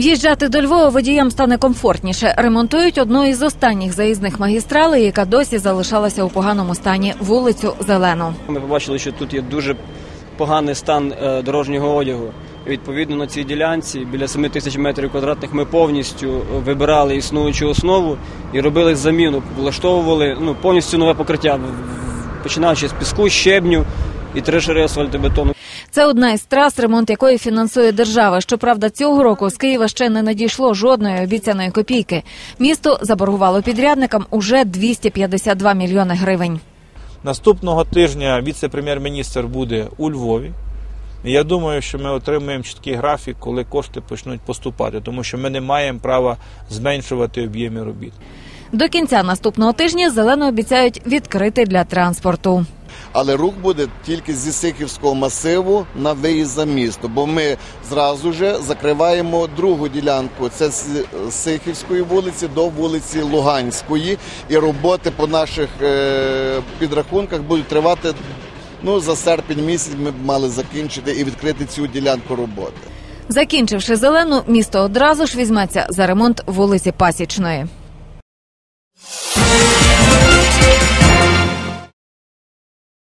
В'їжджати до Львова водіям стане комфортніше. Ремонтують одну із останніх заїзних магістралей, яка досі залишалася у поганому стані вулицю Зелену. Ми побачили, що тут є дуже поганий стан е, дорожнього одягу. Відповідно, на цій ділянці біля 7 тисяч метрів квадратних ми повністю вибирали існуючу основу і робили заміну, влаштовували ну, повністю нове покриття, починаючи з піску, щебню і три шари асфальтобетону. Це одна із трас, ремонт якої фінансує держава. Щоправда, цього року з Києва ще не надійшло жодної обіцяної копійки. Місто заборгувало підрядникам уже 252 мільйони гривень. Наступного тижня віце-прем'єр-міністр буде у Львові. І я думаю, що ми отримаємо чіткий графік, коли кошти почнуть поступати, тому що ми не маємо права зменшувати об'єми робіт. До кінця наступного тижня зелену обіцяють відкрити для транспорту. Але рух буде тільки зі Сихівського масиву на виїзд за місто, бо ми зразу же закриваємо другу ділянку. Це з Сихівської вулиці до вулиці Луганської, і роботи по наших е, підрахунках будуть тривати. Ну за серпень місяць ми б мали закінчити і відкрити цю ділянку роботи. Закінчивши зелену, місто одразу ж візьметься за ремонт вулиці Пасічної.